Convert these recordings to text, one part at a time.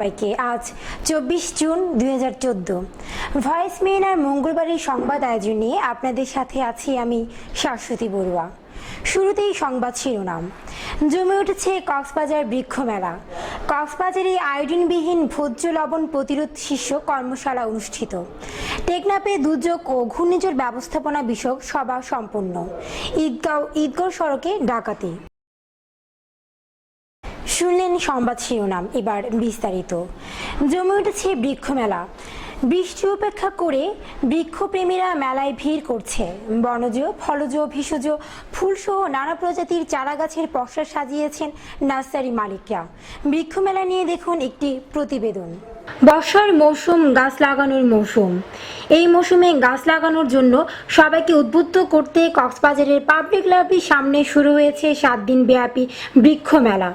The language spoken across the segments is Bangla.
সবাইকে আজ চব্বিশ জুন দুই হাজার চোদ্দ। ভয়েস মেইনার মঙ্গলবারের সংবাদ আয়োজন আপনাদের সাথে আছি আমি শাশ্বতী বড়ুয়া। শুরুতেই সংবাদ শিরোনাম। জমে উঠেছে কক্সবাজার বৃক্ষ মেলা। কক্সবাজারে আয়োডিনবিহীন ভোজ্য লবণ প্রতিরোধ শীর্ষ কর্মশালা অনুষ্ঠিত। টেকনাপে দুর্যোগ ও ঘূর্ণিঝড় ব্যবস্থাপনা বিষয়ক সভা সম্পন্ন। ঈদগাঁও ঈদগাঁও সড়কে ডাকাতি। শুনলেন সংবাদ শিরোনাম এবার বিস্তারিত। জমে উঠেছে বৃক্ষ মেলা। বৃষ্টি উপেক্ষা করে বৃক্ষপ্রেমীরা মেলায় ভিড় করছে। বনজ, ফলজ, ভেষজ, ফুলসহ নানা প্রজাতির চারাগাছের পসরা সাজিয়েছেন নার্সারি মালিকরা। বৃক্ষ মেলা নিয়ে দেখুন একটি প্রতিবেদন। বর্ষার মৌসুম গাছ লাগানোর মৌসুম। এই মৌসুমে গাছ লাগানোর জন্য সবাইকে উদ্বুদ্ধ করতে কক্সবাজারের পাবলিক লাইব্রেরির সামনে শুরু হয়েছে সাত দিন ব্যাপী বৃক্ষ মেলা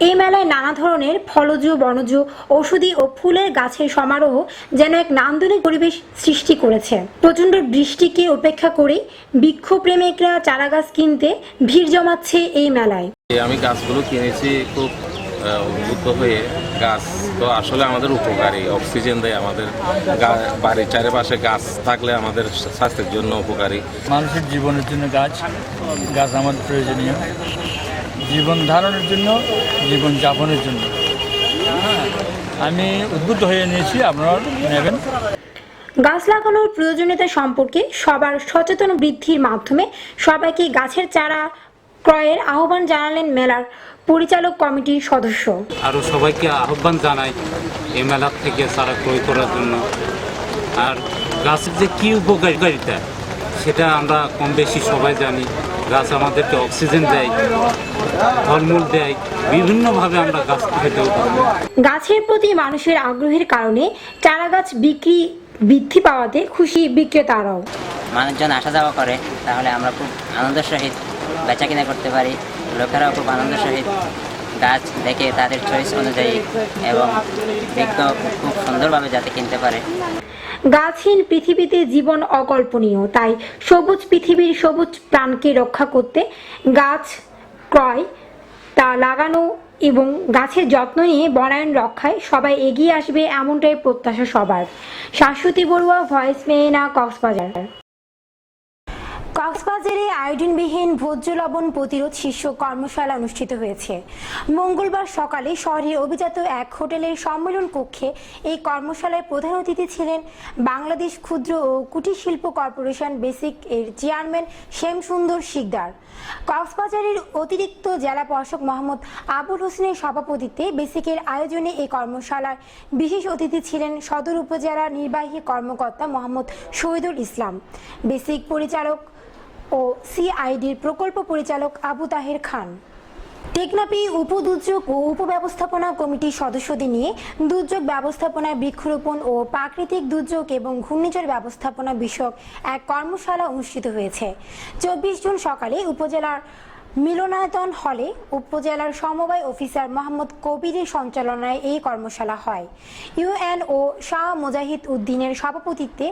এই মেলায় নানা ধরনের ফলজ, বনজ, ঔষধি ও ফুলের গাছের সমারোহ যেন এক নান্দনিক পরিবেশ সৃষ্টি করেছে। প্রচণ্ড বৃষ্টিকে উপেক্ষা করে বৃক্ষপ্রেমিকরা চারাগাছ কিনতে ভিড় জমাচ্ছে এই মেলায়। আমি গাছগুলো কিনেছি খুব উদ্বুদ্ধ হয়ে। গাছ তো আসলে আমাদের উপকারী অক্সিজেন দেয় আমাদের। গা- বাড়ির চারিপাশে গাছ থাকলে আমাদের স্বাস্থ্যের জন্য উপকারী। মানুষের জীবনের জন্য গাছ গাছ আমাদের প্রয়োজনীয়। জীবন ধারণের জন্য জীবন যাপনের জন্য। আমি উদ্বুদ্ধ হয়ে নিয়েছি আপনারা নেবেন। গাছ লাগানোর প্রয়োজনীয়তা সম্পর্কে সবার সচেতন বৃদ্ধির মাধ্যমে সবাইকে গাছের চারা ক্রয়ের আহ্বান জানালেন মেলার পরিচালক কমিটির সদস্য। আরও সবাইকে আহ্বান জানাই এই মেলা থেকে চারা ক্রয় করার জন্য। আর গাছের যে কী উপকারিতা সেটা আমরা কম বেশি সবাই জানি। গাছ আমাদেরকে অক্সিজেন দেয় ফলমূল দেয় বিভিন্নভাবে আমরা গাছ খেতেও পারি গাছের প্রতি মানুষের আগ্রহের কারণে চারা গাছ বিক্রি বৃদ্ধি পাওয়াতে খুশি বিক্রেতারাও। মানুষজন আসা যাওয়া করে তাহলে আমরা খুব আনন্দের সহিত বেচা কিনা করতে পারি। লোকেরাও খুব আনন্দের সহিত গাছ দেখে তাদের চয়েস অনুযায়ী এবং বৃক্ষ খুব সুন্দরভাবে যাতে কিনতে পারে। গাছহীন পৃথিবীতে জীবন অকল্পনীয়, তাই সবুজ পৃথিবীর সবুজ প্রাণকে রক্ষা করতে গাছ, ক্রয়, তা লাগানো এবং গাছের যত্ন নিয়ে বনায়ন রক্ষায় সবাই এগিয়ে আসবে এমনটাই প্রত্যাশা সবার। শাশ্বতী বড়ুয়া, ভয়েস মেয়েনা কক্সবাজার। কক্সবাজারে আয়োডিনবিহীন ভোজ্য লবণ প্রতিরোধ শীর্ষ কর্মশালা অনুষ্ঠিত হয়েছে। মঙ্গলবার সকালে শহরের অভিজাত এক হোটেলের সম্মেলন কক্ষে এই কর্মশালায় প্রধান অতিথি ছিলেন বাংলাদেশ ক্ষুদ্র ও কুটির শিল্প কর্পোরেশন বেসিক এর চেয়ারম্যান শ্যামসুন্দর শিকদার। কক্সবাজারের অতিরিক্ত জেলা প্রশাসক মোহাম্মদ আবুল হোসেনের সভাপতিত্বে বেসিকের আয়োজনে এই কর্মশালার বিশেষ অতিথি ছিলেন সদর উপজেলা নির্বাহী কর্মকর্তা মোহাম্মদ শহীদুল ইসলাম। বেসিক পরিচালক ও সিআইডির প্রকল্প পরিচালক আবু তাহের খান। টেকনাপি উপদুর্যোগ ও উপব্যবস্থাপনা কমিটির সদস্যদের নিয়ে দুর্যোগ ব্যবস্থাপনায় বৃক্ষরোপণ ও প্রাকৃতিক দুর্যোগ এবং ঘূর্ণিঝড় ব্যবস্থাপনা বিষয়ক এক কর্মশালা অনুষ্ঠিত হয়েছে। চব্বিশ জুন সকালে উপজেলার মিলনায়তন হলে উপজেলার সমবায় অফিসার মোহাম্মদ কবিরের সঞ্চালনায় এই কর্মশালা হয়। ইউএন ও শাহ মুজাহিদ উদ্দিনের সভাপতিত্বে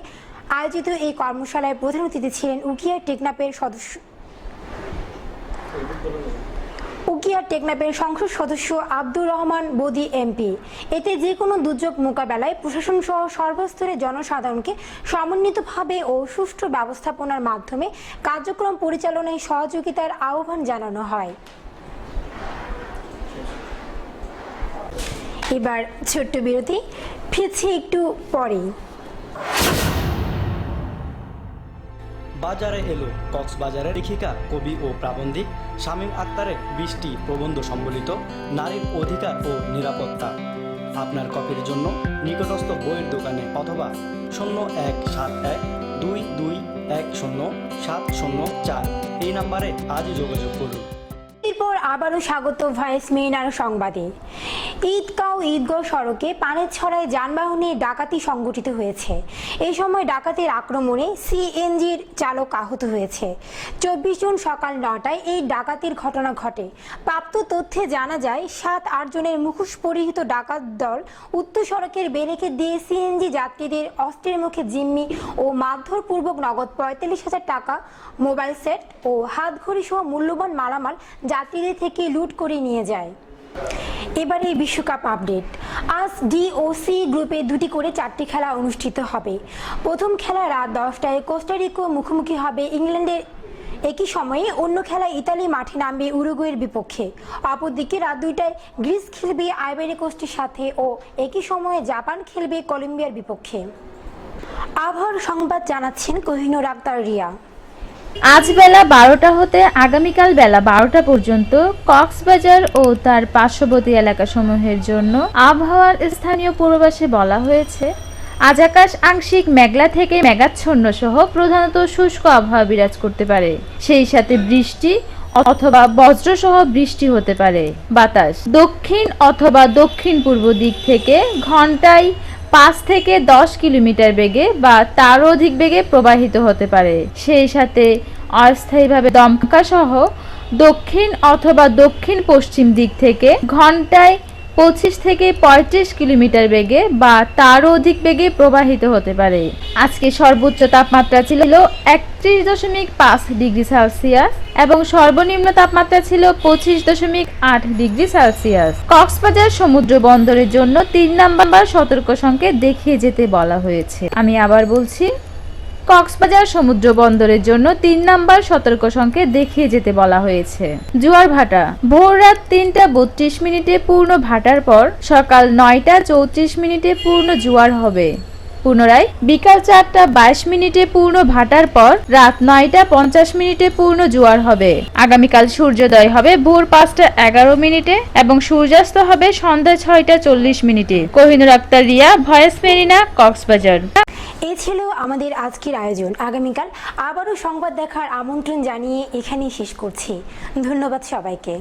আয়োজিত এই কর্মশালায় প্রধান অতিথি ছিলেন উকিয়া টেকনাপের সদস্য উকিয়া টেকনাপের সংসদ সদস্য আব্দুর রহমান বদি এমপি। এতে যে কোনো দুর্যোগ মোকাবেলায় প্রশাসন সহ সর্বস্তরের জনসাধারণকে সমন্বিতভাবে ও সুষ্ঠু ব্যবস্থাপনার মাধ্যমে কার্যক্রম পরিচালনায় সহযোগিতার আহ্বান জানানো হয়। এবার ছোট্ট বিরতি, ফিরছি একটু পরেই। বাজারে এলো কক্সবাজারের লেখিকা কবি ও প্রাবন্ধিক শামীম আক্তারের বিশটি প্রবন্ধ সম্বলিত নারীর অধিকার ও নিরাপত্তা। আপনার কপির জন্য নিকটস্থ বইয়ের দোকানে অথবা শূন্য এক সাত এক দুই দুই এক শূন্য সাত শূন্য চার এই নাম্বারে আজই যোগাযোগ করুন। আবারও স্বাগত ভয়েস মেইনার সংবাদে। ঈদগাঁও ঈদগাঁও সড়কে পানের ছড়ায় যানবাহনে ডাকাতি সংঘটিত হয়েছে। এই সময় ডাকাতির আক্রমণে সিএনজির চালক আহত হয়েছে। চব্বিশ জুন সকাল নটায় এই ডাকাতির ঘটনা ঘটে। প্রাপ্ত তথ্যে জানা যায়, সাত আট জনের মুখোশ পরিহিত ডাকাত দল উত্তর সড়কের বেরেকে দিয়ে সিএনজি যাত্রীদের অস্ত্রের মুখে জিম্মি ও মারধরপূর্বক নগদ পঁয়তাল্লিশ হাজার টাকা মোবাইল সেট ও হাতঘড়ি সহ মূল্যবান মালামাল যাত্রীদের থেকে লুট করে নিয়ে যায়। এবারে বিশ্বকাপ আপডেট। আজ ডি ও সি গ্রুপে দুটি করে চারটি খেলা অনুষ্ঠিত হবে। প্রথম খেলা রাত দশটায় কোস্টারিকো মুখোমুখি হবে ইংল্যান্ডের। একই সময়ে অন্য খেলা ইতালি মাঠে নামবে উরুগুয়ের বিপক্ষে। অপরদিকে রাত দুইটায় গ্রিস খেলবে আইবেরি কোস্টের সাথে ও একই সময়ে জাপান খেলবে কলম্বিয়ার বিপক্ষে। আবহাওয়ার সংবাদ জানাচ্ছেন কোহিনুর আক্তার রিয়া। আজ বেলা বারোটা হতে আগামীকাল বেলা বারোটা পর্যন্ত কক্সবাজার ও তার পার্শ্ববর্তী এলাকাসমূহের জন্য আবহাওয়ার স্থানীয় পূর্বাভাসে বলা হয়েছে, আজ আকাশ আংশিক মেঘলা থেকে মেঘাচ্ছন্ন সহ প্রধানত শুষ্ক আবহাওয়া বিরাজ করতে পারে। সেই সাথে বৃষ্টি অথবা বজ্রসহ বৃষ্টি হতে পারে। বাতাস দক্ষিণ অথবা দক্ষিণ পূর্ব দিক থেকে ঘন্টায় পাঁচ থেকে দশ কিলোমিটার বেগে বা তারও অধিক বেগে প্রবাহিত হতে পারে। সেই সাথে অস্থায়ীভাবে দমকা সহ দক্ষিণ অথবা দক্ষিণ পশ্চিম দিক থেকে ঘন্টায় পঁচিশ থেকে পঁয়ত্রিশ কিলোমিটার বেগে বা তারও অধিক বেগে প্রবাহিত হতে পারে। আজকে সর্বোচ্চ তাপমাত্রা ছিল একত্রিশ দশমিক পাঁচ ডিগ্রি সেলসিয়াস এবং সর্বনিম্ন তাপমাত্রা ছিল পঁচিশ দশমিক আট ডিগ্রি সেলসিয়াস। কক্সবাজার সমুদ্র বন্দরের জন্য তিন নাম্বার সতর্ক সংকেত দেখিয়ে যেতে বলা হয়েছে। আমি আবার বলছি কক্সবাজার সমুদ্র বন্দরের জন্য তিন নাম্বার সতর্ক সংকেত দেখিয়ে যেতে বলা হয়েছে। জোয়ার ভাটা। ভোর রাত তিনটা বত্রিশ মিনিটে পূর্ণ ভাটার পর সকাল নয়টা চৌত্রিশ মিনিটে পূর্ণ জোয়ার হবে। পুনরায় বিকাল চারটা বাইশ মিনিটে পূর্ণ ভাটার পর রাত নয়টা পঞ্চাশ মিনিটে পূর্ণ জোয়ার হবে। আগামীকাল সূর্যোদয় হবে ভোর পাঁচটা এগারো মিনিটে এবং সূর্যাস্ত হবে সন্ধ্যা ছয়টা চল্লিশ মিনিটে। Kohinur Akter Riya, voice Marina, Cox's Bazar. এ ছিল আমাদের আজকের আয়োজন। আগামীকাল আবারও সংবাদ দেখার আমন্ত্রণ জানিয়ে এখানেই শেষ করছি। ধন্যবাদ সবাইকে।